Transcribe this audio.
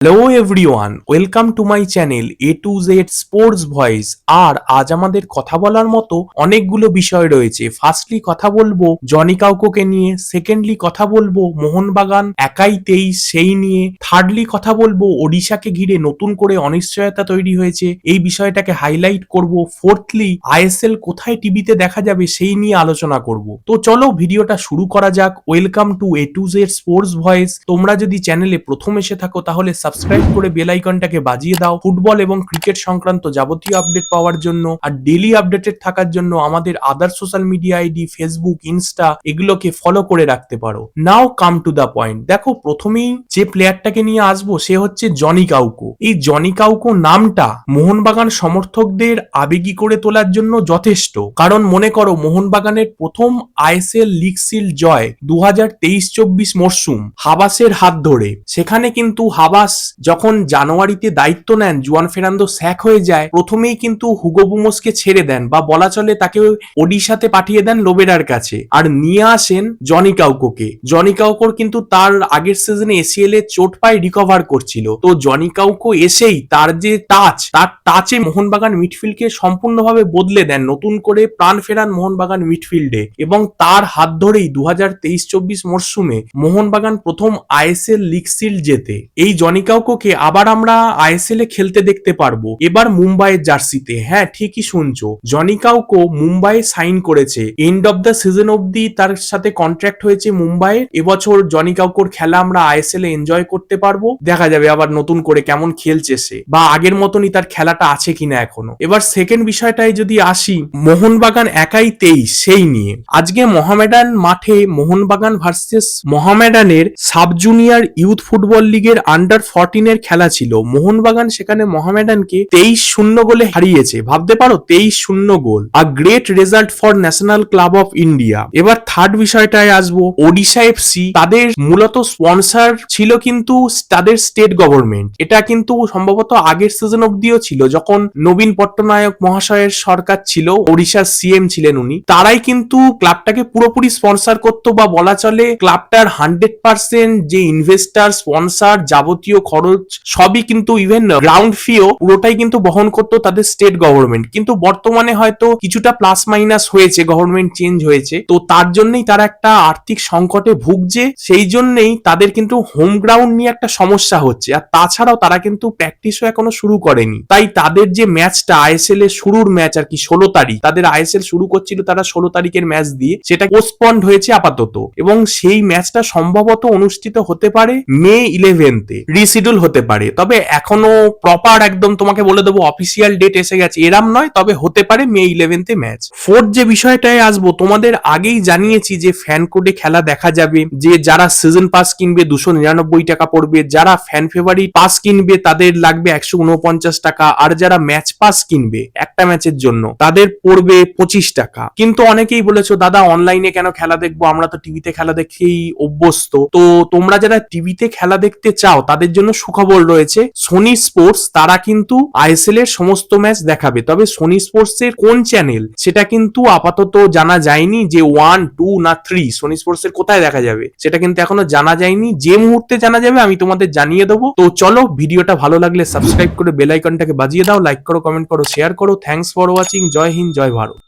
Hello everyone welcome to my channel A to Z sports voice আর আজ আমাদের কথা বলার মতো অনেকগুলো বিষয় রয়েছে। ফার্স্টলি কথা বলব জনি কাউকোকে নিয়ে। সেকেন্ডলি কথা বলব, মোহনবাগান একাই তেইশ, সেই নিয়ে। থার্ডলি কথা বলব, ওড়িশাকে ঘিরে নতুন করে অনিশ্চয়তা তৈরি হয়েছে। এই বিষয়টাকে হাইলাইট করব। ফোর্থলি আইএসএল কোথায় টিভিতে দেখা যাবে সেই নিয়ে আলোচনা করব। তো চলো ভিডিওটা শুরু করা যাক। Welcome to A to Z sports voice তোমরা যদি চ্যানেলে প্রথম এসে থাকো তাহলে সাবস্ক্রাইব করে বেল আইকনটাকে বাজিয়ে দাও। ফুটবল এবং ক্রিকেট সংক্রান্ত যাবতীয় আপডেট পাওয়ার জন্য আর ডেলি আপডেটেড থাকার জন্য আমাদের other social media ID Facebook Insta এগুলোকে ফলো করে রাখতে পারো। নাও কাম টু দা পয়েন্ট দেখো, প্রথমেই যে প্লেয়ারটাকে নিয়ে আসব সে হচ্ছে জনি কাউকো এই জনি কাউকো নামটা মোহনবাগান সমর্থকদের আবেগী করে তোলার জন্য যথেষ্ট। কারণ মনে করো, মোহনবাগানের প্রথম আইএসএল লিগ সিল জয় দু হাজার তেইশ চব্বিশ মরশুম হাবাসের হাত ধরে। সেখানে কিন্তু হাবাস যখন জানুয়ারিতে দায়িত্ব নেন, জুয়ান ফেরান্দো স্যাক হয়ে যায়, প্রথমেই কিন্তু হুগো বুমোসকে ছেড়ে দেন বা বলা চলে তাকে ওডিশাতে পাঠিয়ে দেন লোবেরার কাছে। আর নিয়ে আসেন জনি কাউকোকে। জনি কাউকোর কিন্তু তার আগের সিজনে এসিএল এ চোট পায় রিকভার করছিল। তো জনি কাউকো এসেই তার যে টাচ তার টাচে মোহনবাগান মিডফিল্ডকে সম্পূর্ণভাবে বদলে দেন, নতুন করে প্রাণ ফেরান মোহনবাগান মিডফিল্ডে এবং তার হাত ধরেই দু হাজার তেইশ চব্বিশ মরশুমে মোহনবাগান প্রথম আইএসএল লিগ সিল জেতে। এই জনি কাউকোকে আবার আমরা আইএসএল এ খেলতে দেখতে পারব। এবার মুম্বাইয়ের জার্সিতে। হ্যাঁ ঠিকই শুনছো। জনি কাউকো মুম্বাইয়ে সাইন করেছে। এন্ড অফ দ্য সিজন অবধি তার সাথে কন্ট্রাক্ট হয়েছে মুম্বাইয়ের। এবছর জনি কাউকোর খেলা আমরা আইএসএল এ এনজয় করতে পারব। দেখা যাবে আবার নতুন করে কেমন খেলছে সে। বা আগের মতনই তার খেলাটা আছে কিনা এখনও। এবার সেকেন্ড বিষয়টায় যদি আসি, মোহনবাগান একাই তেইশ, সেই নিয়ে। আজকে মোহামেডান মাঠে মোহনবাগান ভার্সেস মোহামেডানের সাব জুনিয়র ইউথ ফুটবল লিগের আন্ডার ফোরটিনের খেলা ছিল। মোহনবাগান সেখানে মোহামেডানকে তেইশ শূন্য গোলে হারিয়েছে। ভাবতে পারো, তেইশ শূন্য গোল। A great result for national club of India এবার থার্ড বিষয়টায় আসব। ওডিশা এফসি তাদের মূলত স্পন্সর ছিল কিন্তু তাদের স্টেট গভর্নমেন্ট এটা কিন্তু সম্ভবত আগের সিজন অব্দিও ছিল, যখন নবীন পট্টনায়ক মহাশয়ের সরকার ছিল ওড়িশার সিএম ছিলেন উনি। তারাই কিন্তু ক্লাবটাকে পুরোপুরি স্পন্সর করতো বা বলা চলে ক্লাবটার হান্ড্রেড পার্সেন্ট যে ইনভেস্টার স্পন্সর যাবতীয় খরচ সবই কিন্তু ইভেন গ্রাউন্ড ফিও পুরোটাই কিন্তু বহন করতো তাদের স্টেট গভর্নমেন্ট কিন্তু বর্তমানে হয়তো কিছুটা প্লাস মাইনাস হয়েছে গভর্নমেন্ট চেঞ্জ হয়েছে। তো তার জন্যই তারা একটা আর্থিক সংকটে ভুগছে, সেই জন্যই তাদের কিন্তু হোম গ্রাউন্ড নিয়ে একটা সমস্যা হচ্ছে। আর তাছাড়াও তারা কিন্তু প্র্যাকটিসও এখনও শুরু করেনি। তাই তাদের যে ম্যাচটা আইএসএল এর শুরুর ম্যাচ আর কি, ষোলো তারিখ, তাদের আইএসএল শুরু করছিল তারা ষোলো তারিখের ম্যাচ দিয়ে, সেটা পোস্টপন্ড হয়েছে আপাতত। এবং সেই ম্যাচটা সম্ভবত অনুষ্ঠিত হতে পারে মে ইলেভেনতে রিসিডিউল হতে পারে। তবে এখনও প্রপার একদম তোমাকে বলে দেবো অফিসিয়াল ডেট এসে গেছে। এরাম নয়, তবে হতে পারে মে ইলেভেনতে ম্যাচ ফোর্থ যে বিষয়টায় আসব, তোমাদের আগেই জানিয়েছি যে ফ্যান কোডে খেলা দেখা যাবে। যে যারা সিজন পাস কিনবে, দুশো নিরানব্বই টাকা পড়বে। যারা ফ্যান ফেভারিট পাস কিনবে, তাদের লাগবে একশো উনপঞ্চাশ টাকা। আর যারা ম্যাচ পাস কিনবে, একটা ম্যাচের জন্য, তাদের পড়বে পঁচিশ টাকা। কিন্তু অনেকেই বলেছ, দাদা অনলাইনে কেন খেলা দেখব? আমরা তো টিভিতে খেলা দেখেই অভ্যস্ত। তো তোমরা যারা টিভিতে খেলা দেখতে চাও, তাদের জন্য সুখবর রয়েছে। সোনি স্পোর্টস তারা কিন্তু আইএসএল এর সমস্ত ম্যাচ দেখাবে। তবে সোনি স্পোর্টস এর কোন চ্যানেল সেটা কিন্তু আপাতত জানা যায়নি যে ওয়ান টু না থ্রি সোনি স্পোর্টস এর কোথায় দেখা যাবে? সেটা কিন্তু এখনও জানা যায়নি। যে মুহূর্তে জানা যাবে আমি তোমাদের জানিয়ে দেবো। তো চলো, ভিডিওটা ভালো লাগলে সাবস্ক্রাইব করে বেল আইকনটাকে বাজিয়ে দাও লাইক করো কমেন্ট করো শেয়ার করো। Thanks for watching Jai Hind, Jai Bharat.